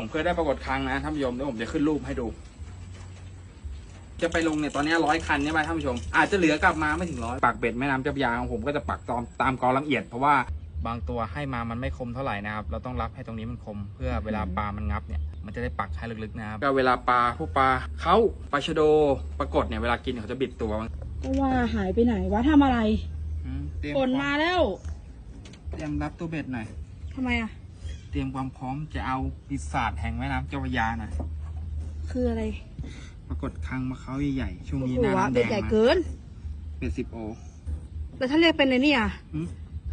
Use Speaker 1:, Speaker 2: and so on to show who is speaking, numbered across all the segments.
Speaker 1: ผมเคยได้ปรากฏครั้งนะท่านผู้ชมเดี๋ยวผมจะขึ้นรูปให้ดู จะไปลงเนี่ยตอนนี้ร้อยคันใช่ไหมท่านผู้ชม อาจจะเหลือกลับมาไม่ถึงร้อยปักเบ็ดแม่น้ำเจ้าพระยาของผมก็จะปักตามตามกอละเอียดเพราะว่าบางตัวให้มามันไม่คมเท่าไหร่นะครับ เราต้องรับให้ตรงนี้มันคม เพื่อเวลาปลามันงับเนี่ย มันจะได้ปักให้ลึกๆนะครับก็เวลาปลาพวกปลาเขาปลาชะโดปรากฏเนี่ยเวลากินเขาจะบิดตัว
Speaker 2: ก็ว่าหายไปไหนวะทำอะไร
Speaker 1: อืมเตรียม
Speaker 2: ฝนมาแล้ว
Speaker 1: เตรียมรับตัวเบ็ดหน่อย
Speaker 2: ทำไมอะ
Speaker 1: เตรียมความพร้อมจะเอาปีศาจแห่งแม่น้ำเจ้าพระยาหน่อย
Speaker 2: คืออะไร
Speaker 1: ปรากฏครั้งมาเขาใหญ่ๆช่วง
Speaker 2: โอ้
Speaker 1: นี้
Speaker 2: โห
Speaker 1: หน้า
Speaker 2: วะ
Speaker 1: น้ำแด
Speaker 2: เบ็ด
Speaker 1: ง
Speaker 2: ใหญ่
Speaker 1: มา
Speaker 2: เกิน
Speaker 1: เป็นสิบโอ
Speaker 2: แล้วถ้าเรียกเป็นในนี่อะ
Speaker 1: หืม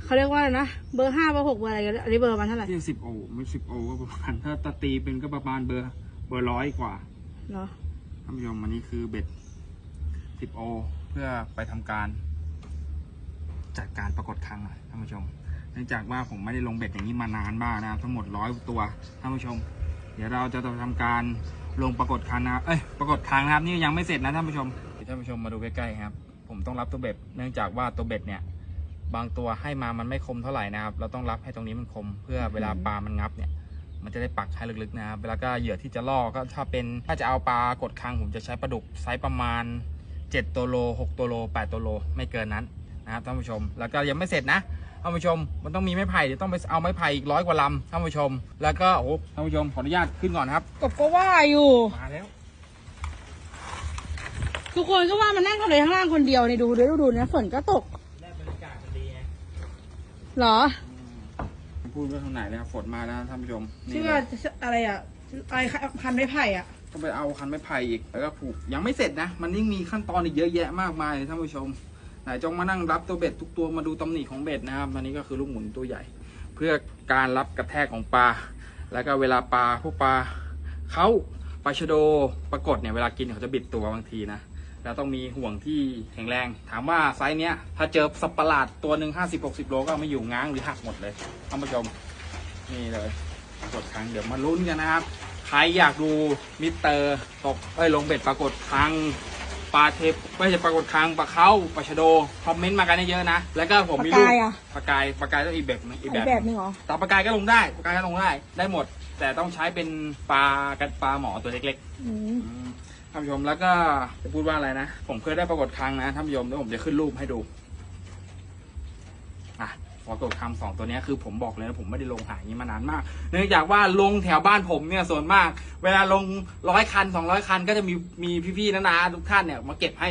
Speaker 2: เขาเรียกว่าอะไรนะ เบอร์ห้าเบอร์หกเบอร์อะไรกันอันนี้เบอร์มันเท่าไหร่
Speaker 1: เรียกสิบโอไม่สิบโอก็ประมาณถ้าตาตีเป็นก็ประมาณเบอร์เบอร์ร้อยกว่า
Speaker 2: เหรอ
Speaker 1: ท่านผู้ชมอันนี้คือเบ็ดสิบโอ เพื่อไปทำการ จัดการปรากฏครั้งอะท่านผู้ชมเนื่องจากว่าผมไม่ได้ลงเบ็ดอย่างนี้มานานมากนะครับทั้งหมดร้อยตัวท่านผู้ชม เดี๋ยวเราจะทำการลงปรากฏครั้งนะครับเอ้ยปรากฏครั้งนะครับนี่ยังไม่เสร็จนะท่านผู้ชมท่านผู้ชมมาดูใกล้ๆครับ ผมต้องรับตัวเบ็ดเนื่องจากว่าตัวเบ็ดเนี่ยบางตัวให้มามันไม่คมเท่าไหร่นะครับ เราต้องรับให้ตรงนี้มันคม เพื่อเวลาปลามันงับเนี่ย มันจะได้ปักให้ลึกๆนะครับแล้วก็เหยื่อที่จะล่อก็ถ้าเป็นถ้าจะเอาปลากดคางผมจะใช้ปลาดุกไซส์ประมาณ 7 ตัวโล 6 ตัวโล 8 ตัวโล ไม่เกินนั้นนะครับท่านผู้ชม แล้วก็ยังไม่เสร็จนะ ท่านผู้ชม มันต้องมีไม้ไผ่เดี๋ยวต้องไปเอาไม้ไผ่อีกร้อยกว่าลำท่านผู้ชม แล้วก็โอ้โหท่านผู้ชมขออนุญาตขึ้นก่อนครับ
Speaker 2: กบก็ว่าอยู่
Speaker 1: มาแล้ว
Speaker 2: ทุกคนก็ว่ามันนั่งทำอะไรข้างล่างคนเดียวนี่ดูเดี๋ยวดูดูนะฝนก็ตก
Speaker 1: ได้บรรยากาศดีไง
Speaker 2: เหรอ
Speaker 1: พูดว่าทางไหนนะครับฝนมาแล้วท่านผู้ชมนี่
Speaker 2: ชื่อ
Speaker 1: เล
Speaker 2: ว่ายอะไรอะอะไรพันไม้ไผ่อะ
Speaker 1: ต้องไปเอาคันไม้ไผ่อีกแล้วก็ผูกยังไม่เสร็จนะ มันยิ่งมีขั้นตอนอีกเยอะแยะมากมายเลยท่านผู้ชม ไหนจงมานั่งรับตัวเบ็ดทุกตัวมาดูตำหนิของเบ็ดนะครับอันนี้ก็คือลูกหมุนตัวใหญ่ เพื่อการรับกระแทกของปลา แล้วก็เวลาปลาพวกปลาเขาปลาชโดปรากฏเนี่ยเวลากินเขาจะบิดตัวบางทีนะแล้วต้องมีห่วงที่แข็งแรง ถามว่าไซส์เนี้ย ถ้าเจอสับประหลาดตัวหนึ่งห้าสิบหกสิบโลก็ไม่อยู่ง้างหรือหักหมดเลยท่านผู้ชมนี่เลยกดครั้งเดี๋ยวมาลุ้นกันนะครับ ใครอยากดูมิสเตอร์ตกเอ้ยลงเบ็ดปรากฏครั้ง ลาเทปไม่ใช่ปรากฏครั้งปลาเข้าปลาชะโดคอมเมนต์มากันเยอะๆนะแล้วก็ผมมีรูป
Speaker 2: ปลากายอะ
Speaker 1: ปลากายปลากายต้องอีกแบบหนึ่งอีก
Speaker 2: อี
Speaker 1: แบบ
Speaker 2: กแบบหนึงเหรอ
Speaker 1: แต่ปลากายก็ลงได้ปลากายก็ลงได้ได้หมด แต่ต้องใช้เป็นปลากันปลาหมอตัวเล็ก
Speaker 2: อืม
Speaker 1: ๆอืมท่านผู้ชมแล้วก็จะพูดว่าอะไรนะ ผมเคยได้ปรากฏครั้งนะท่านผู้ชมเดี๋ยวผมจะขึ้นรูปให้ดู อะ ปรากฏครั้งสองตัวเนี้ยคือผมบอกเลยนะผมไม่ได้ลงหาอย่างนี้มานานมาก เนื่องจากว่าลงแถวบ้านผมเนี่ยส่วนมาก เวลาลงร้อยคันสองร้อยคันก็จะมีมีพี่ๆนานาทุกท่านเนี่ยมาเก็บให้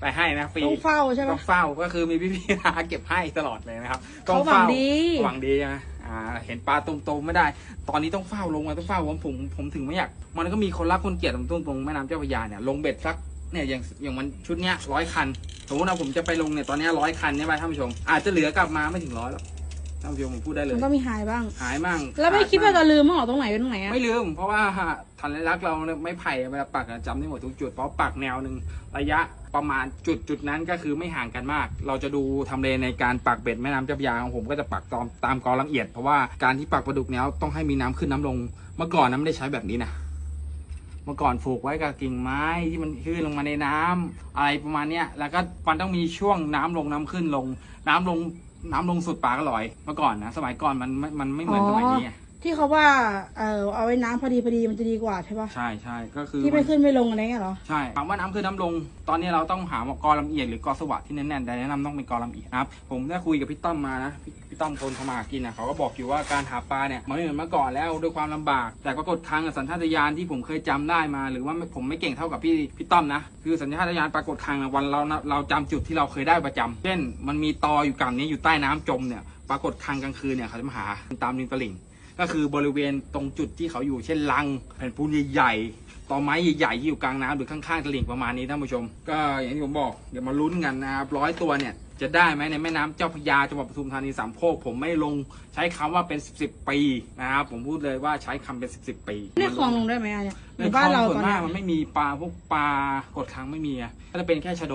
Speaker 1: ไปให้นะฟรี
Speaker 2: ต้องเฝ้าใช่ไหม
Speaker 1: ต้องเฝ้าก็คือมีพี่ๆนานาเก็บให้ตลอดเลยนะครับ
Speaker 2: เขาหวังดี
Speaker 1: หวังดีใช่ไหมอ่าเห็นปลาตรงๆไม่ได้ ตอนนี้ต้องเฝ้าลงมาต้องเฝ้าผมผมผมถึงไม่อยาก มันก็มีคนรักคนเกลียดตรงตรงๆแม่น้ำเจ้าพระยาเนี่ยลงเบ็ดสัก เนี่ยอย่างอย่างมันชุดเนี้ยร้อยคันสมมติว่าผมจะไปลงเนี่ยตอนเนี้ร้อยคันใช่ไหมท่านผู้ชม อาจจะเหลือกลับมาไม่ถึงร้อยหรอกท่านผู้ชมผมพูดได้เล
Speaker 2: มั
Speaker 1: ย
Speaker 2: นก็มีหายบ้าง
Speaker 1: หายมั่ง
Speaker 2: แล้วไม่
Speaker 1: ขด
Speaker 2: คิดว่า
Speaker 1: มั่ง
Speaker 2: จะลืมมั้งเหรอตรงไหนเป็นตรงไหนอะ
Speaker 1: ไม่ลืม เพราะว่าทันรักษณ์เราเนี่ยไม่ไผ่เวลาปักอะจำได้หมดทุกจุดเพราะปักแนวหนึ่งระยะประมาณจุดจุดนั้นก็คือไม่ห่างกันมาก เราจะดูทำเลในการปักเบ็ดแม่น้ำเจ้าพระยาของผมก็จะปักตามตามกอละเอียด เพราะว่าการที่ปักปลาดุกเนี้ยต้องให้มีน้ำขึ้นน้ำลงเมื่อก่อนนะไม่ได้ใช้แบบนี้นะ เมื่อก่อนผูกไว้กับกิ่งไม้ที่มันขึ้นลงมาในน้ำอะไรประมาณเนี้ยแล้วก็มันต้องมีช่วงน้ำลงน้ำขึ้นลง น้ำลงน้ำลงสุดปลาอร่อยเมื่อก่อนนะสมัยก่อนมันมันไม่เหมือนสมัยนี้
Speaker 2: ที่เขาว่าเออเอาไว้น้ำพอดีพอดีมันจะดีกว่าใช่ปะ
Speaker 1: ใช่ใช่ก็คือ
Speaker 2: ที่ไม่ขึ้นไม่ลงอะไรเงี้ยเหรอ
Speaker 1: ใช่ถามว่าน้ำขึ้นน้ำลง ตอนนี้เราต้องหากอลำเอียดหรือกอสวัสดที่แน่นๆแต่แนะนำต้องเป็นกอลำเอียดนะครับ ผมได้คุยกับพี่ต้อมมานะพี่พี่ต้อมคนเขามาหากินนะเขาก็บอกอยู่ว่าการหาปลาเนี่ยมันไม่เหมือนเมื่อก่อนแล้วด้วยความลำบาก แต่ปรากฏครั้งกับสัญชาตญาณที่ผมเคยจำได้มา หรือว่าไม่ผมไม่เก่งเท่ากับพี่พี่ต้อมนะ คือสัญชาตญาณปรากฏครั้งอะวันเรานะเราจำจุดที่เราเคยได้ประจำเช่น มันมีตออยู่กลางนี้อยู่ใต้น้ำจมเนี่ย ปรากฏครั้งกลางคืนเนี่ยเขาจะมาหาตามริมตลิ่ง ก็คือบริเวณตรงจุดที่เขาอยู่เช่นลังแผ่นปูนใหญ่ๆตอไม้ใหญ่ๆที่อยู่กลางน้ำหรือข้างๆตลิ่งประมาณนี้ท่านผู้ชม ก็อย่างที่ผมบอกเดี๋ยวมาลุ้นกันนะครับร้อยตัวเนี่ยจะได้ไหมในแม่น้ำเจ้าพระยาจังหวัดปทุมธานีสามโคกผมไม่ลงใช้คำว่าเป็นสิบสิบปีนะครับผมพูดเลยว่าใช้คำเป็นสิบสิบปี
Speaker 2: ในคลองลงได้ไหมอะเนี่ยใน
Speaker 1: ใน
Speaker 2: บ้านเรา
Speaker 1: ส่ว
Speaker 2: ตอน
Speaker 1: น
Speaker 2: เนี้
Speaker 1: มายกมันไม่มีปลาพวกปลากดค้างไม่มีอะก็จะเป็นแค่ชะโด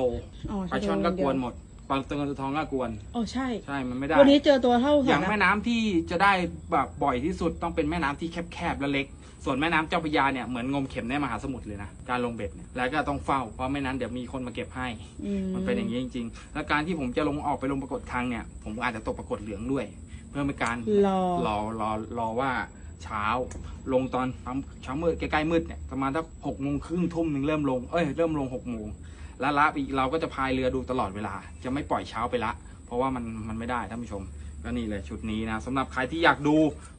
Speaker 2: อ๋อ
Speaker 1: ปลาช่อนก็กวนหมด ปลาตัวเงินตัวทองก็กวน
Speaker 2: โอ้ใช่
Speaker 1: ใช่มันไม่ได้
Speaker 2: วันนี้เจอตัวเท่า
Speaker 1: อย่าง
Speaker 2: หัว
Speaker 1: แม่
Speaker 2: นะ
Speaker 1: น้ำที่จะได้แบบบ่อยที่สุดต้องเป็นแม่น้ำที่แคบๆและเล็ก ส่วนแม่น้ำเจ้าพระยาเนี่ยเหมือนงมเข็มในมหาสมุทรเลยนะการลงเบ็ดเนี่ยแล้วก็ต้องเฝ้าเพราะไม่นั้นเดี๋ยวมีคนมาเก็บให้
Speaker 2: อื
Speaker 1: มันเป็นอย่างนี้จริง ๆ แล้วการที่ผมจะลงออกไปลงปรากฏครั้งเนี่ยผมอาจจะตกปรากฏเหลืองด้วย เพื่อเป็นการ
Speaker 2: รอ
Speaker 1: รอรอรอว่าเช้า ลงตอนเช้ามืดใกล้ๆมืดเนี่ยประมาณสักหกโมงครึ่งทุ่มหนึ่งเริ่มลงเอ้ยเริ่มลงหกโมงและละอีกเราก็จะพายเรือดูตลอดเวลา จะไม่ปล่อยเช้าไปละ เพราะว่ามันมันไม่ได้ท่านผู้ชมก็นี่เลยชุดนี้นะสำหรับใครที่อยากดู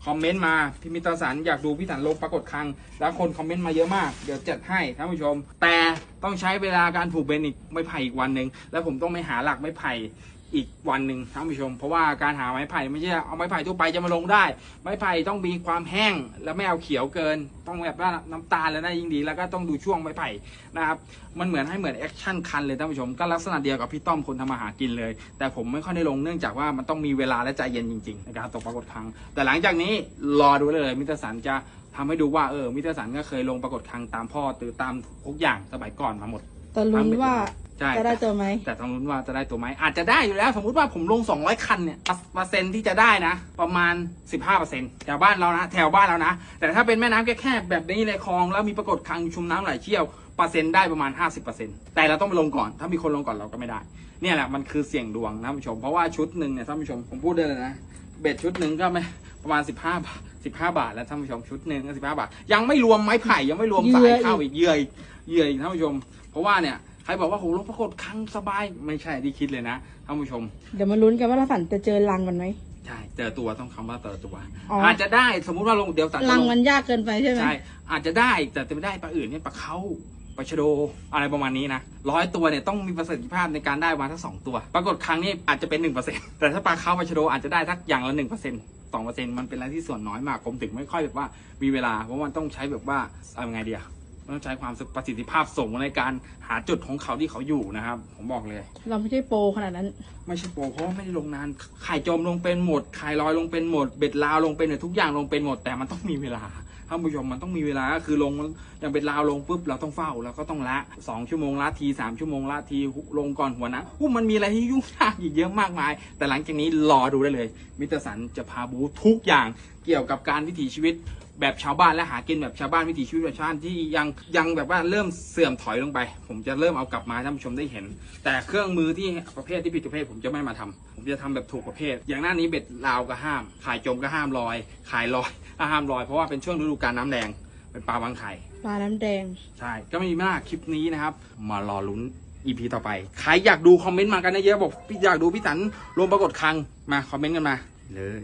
Speaker 1: คอมเมนต์มาพี่มิตรสันอยากดูพี่สันลงปรากฏครั้งแล้วคนคอมเมนต์มาเยอะมากเดี๋ยวจัดให้ท่านผู้ชม แต่ต้องใช้เวลาการผูกเบนอีกไม่ไผ่อีกวันหนึ่งแล้วผมต้องไปหาหลักไม่ไผ่ อีกวันหนึ่งท่านผู้ชม เพราะว่าการหาไม้ไผ่ไม่ใช่เอาไม้ไผ่ทั่วไปจะมาลงได้ ไม้ไผ่ต้องมีความแห้งและไม่เอาเขียวเกิน ต้องแบบว่าน้ำตาลแล้วได้ยิ่งดี แล้วก็ต้องดูช่วงไม้ไผ่นะครับมันเหมือนให้เหมือนแอคชั่นคันเลยท่านผู้ชมก็ลักษณะเดียวกับพี่ต้อมคนทำมาหากินเลย แต่ผมไม่ค่อยได้ลงเนื่องจากว่ามันต้องมีเวลาและใจเย็นจริงๆในการตกปรากฏครั้ง แต่หลังจากนี้รอดูได้เลยมิตรสันจะทำให้ดูว่าเออมิตรสันก็เคยลงปรากฏครั้งตามพ่อตือตามทุกอย่างสมัยก่อนมาหมด
Speaker 2: แต่ลุ้นว่า
Speaker 1: ใช่
Speaker 2: จะได้ตัวไหม
Speaker 1: แต่ต้องลุ้นว่าจะได้ตัวไหมอาจจะได้อยู่แล้ว สมมุติว่าผมลง 200 คันเนี่ยเปอร์เซ็นต์ที่จะได้นะ ประมาณ 15%แถวบ้านเรานะ แถวบ้านเรานะ แต่ถ้าเป็นแม่น้ำแคบๆแบบนี้ในคลองแล้วมีปรากฏครั้งชุมน้ำไหลเชี่ยวเปอร์เซ็นต์ได้ประมาณ 50%แต่เราต้องไปลงก่อน ถ้ามีคนลงก่อนเราก็ไม่ได้ เนี่ยแหละมันคือเสี่ยงดวงนะท่านผู้ชม เพราะว่าชุดหนึ่งเนี่ยท่านผู้ชมผมพูดได้เลยนะเบ็ดชุดหนึ่งก็ไม่ประมาณ 15 บาท15 บาท แล้วท่านผู้ชมชุดหนึ่งก็15 บาท ยังไม่รวมไม้ไผ่ยังไม่รวมสายเข้าอีกเหยื่ออีกเหยื่ออีกท่านผู้ชม เพราะว่าเนี่ยใค รบอกว่าโหลงปรากฏครั้งสบายไม่ใช่ที่คิดเลยนะท่านผู้ชม
Speaker 2: เดี๋ยวมาลุ้นกันว่าเราสันจะเจอรังกันไหม
Speaker 1: ใช่เจอตัวต้องคำว่าเจอตัว
Speaker 2: อ๋ออ
Speaker 1: อาจจะได้สมมุติว่าลงเดี๋ยวตัด
Speaker 2: รัง
Speaker 1: ลง
Speaker 2: มันยากเกินไปใช่ไหม
Speaker 1: ใช่อาจจะได้แต่จะไม่ได้ปลาอื่นเนี่ยปลาเขาปลาชะโดอะไรประมาณนี้นะร้อยตัวเนี่ยต้องมีประสิทธิภาพในการได้มาทั้งสองตัว ปรากฏครั้งนี้อาจจะเป็นหนึ่งเปอร์เซ็นต์แต่ถ้าปลาเขาปลาชะโดอาจจะได้ทักอย่างละหนึ่งเปอร์เซ็นต์สองเปอร์เซ็นต์มันเป็นอะไรที่ส่วนน้อยมากผมถึงไม่ค่อยแบบว่ามีเวลาเพราะว่ามันต้องใช้แบบว่าเอาไงเดียมัน ต้องใช้ความประสิทธิภาพสูงในการหาจุดของเขาที่เขาอยู่นะครับ ผมบอกเลย
Speaker 2: เราไม่ใช่โปรขนาดนั้น
Speaker 1: ไม่ใช่โปรเพราะว่าไม่ได้ลงนานขายจมลงเป็นหมดขายลอยลงเป็นหมดเบ็ดลาวลงเป็นหมดทุกอย่างลงเป็นหมด แต่มันต้องมีเวลาท่านผู้ชมมันต้องมีเวลาก็คือลงอย่างเบ็ดลาวลงปุ๊บเราต้องเฝ้าแล้วก็ต้องละสองชั่วโมงละทีสามชั่วโมงละทีลงก่อนหัวนะอู้มันมีอะไรที่ยุ่งยากอีกเยอะมากมาย แต่หลังจากนี้รอดูได้เลย มิสเตอร์สันจะพาบูทุกอย่างเกี่ยวกับการวิถีชีวิต แบบชาวบ้านและหากินแบบชาวบ้านวิถีชีวิตแบบชาวบ้านที่ยังยังแบบว่าเริ่มเสื่อมถอยลงไป ผมจะเริ่มเอากลับมาให้ท่านผู้ชมได้เห็น แต่เครื่องมือที่ประเภทที่ผิดประเภทผมจะไม่มาทำผมจะทำแบบถูกประเภท อย่างหน้านี้เบ็ดลาวก็ห้าม ขายจมก็ห้ามลอย ขายลอยก็ห้ามลอยเพราะว่าเป็นช่วงฤดูกาลน้ำแดงเป็นปลาบางไข่
Speaker 2: ปลาน้ำแดง
Speaker 1: ใช่ก็ไม่มีมากคลิปนี้นะครับ มารอลุ้น EP ต่อไป ใครอยากดูคอมเมนต์มากันเยอะๆบอกพี่อยากดูพี่สันรวมปรากฏครั้งมาคอมเมนต์กันมาเลย